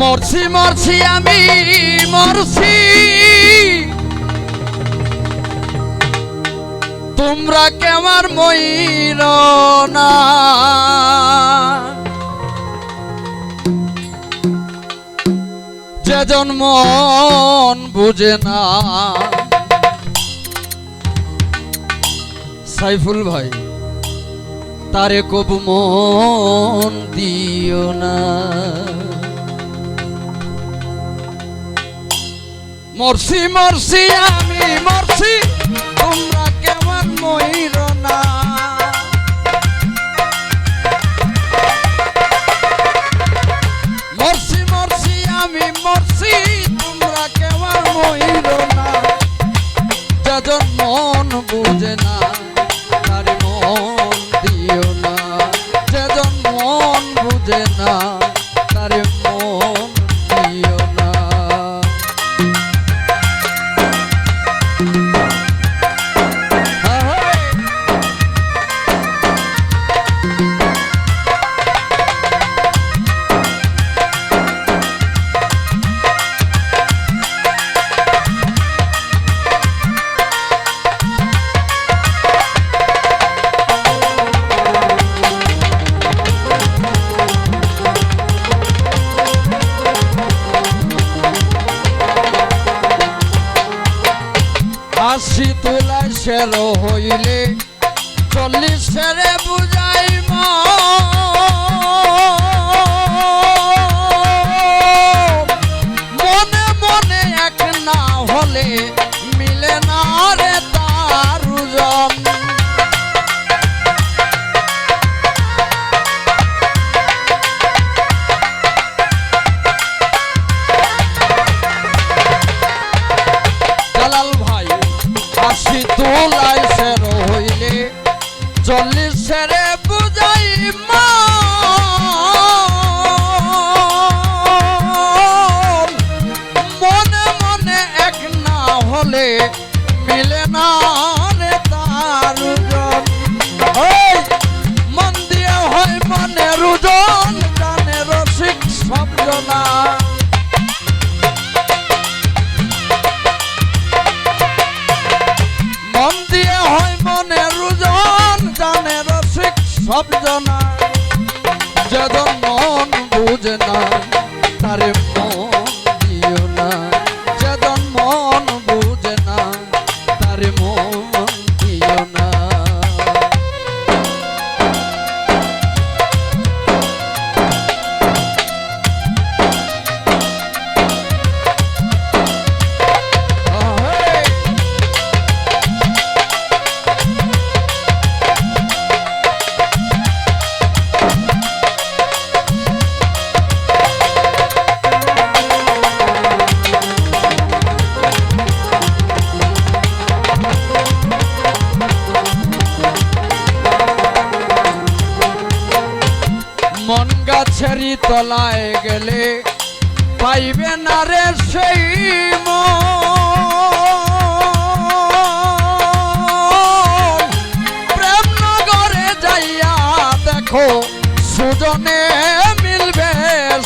মরছি মরছি আমি, মরছি। তোমরা কেমার ময়ূর না? যে জন্মন বুঝে না। সাইফুল ভাই, তারে কবু মন দিও না। মরছি মরছি আমি মরছি। তোমরা কেমন ময়ূর? আশি তোলা সের হইলে। চল্লিশ সেরে বুঝাই মনে জনা মন দিয়ে হয় মনে রুজন জানে রসিক সব জনা যখন মন বুঝে না, তারে তলায় গেলে পাইবে না রে সেই। প্রেম নগরে যাইয়া দেখো সুজনে মিলবে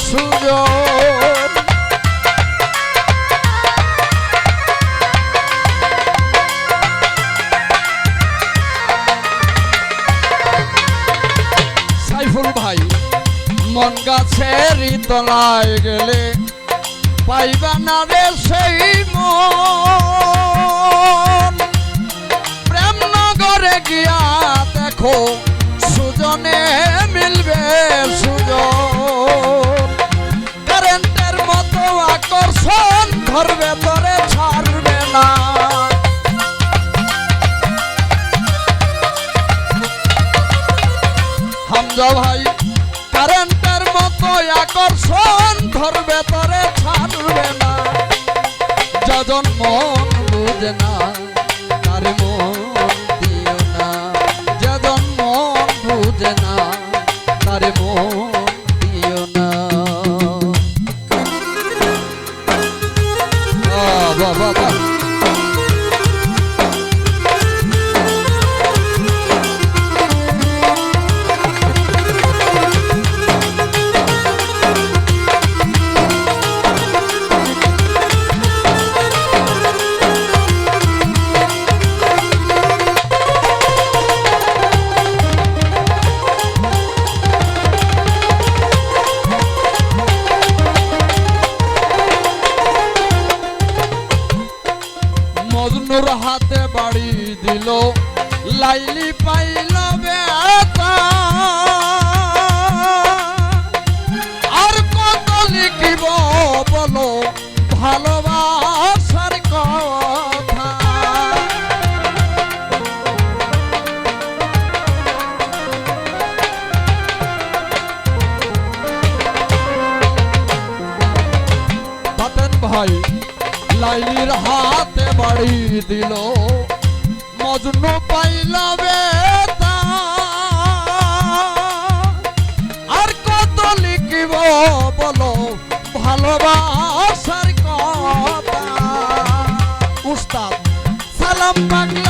সুজন সাইফুল ভাই, মন গাছের তলায় গেলে পাইবা না রে সেই প্রেম গিয়া দেখো সুজনে মিলবে সুজন। কারেন্টের মতো আকর্ষণ ধরবে তোরে যজন মন বুঝে না তার মন দিও না। যজন মন বুঝে না তার মন দিও না। আহ, বাড়ি দিল। মজনু পাইলা আর কত লিখিব বলো ভালোবাসার কথা। উস্তাদ সালাম বাংলার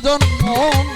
জন্ম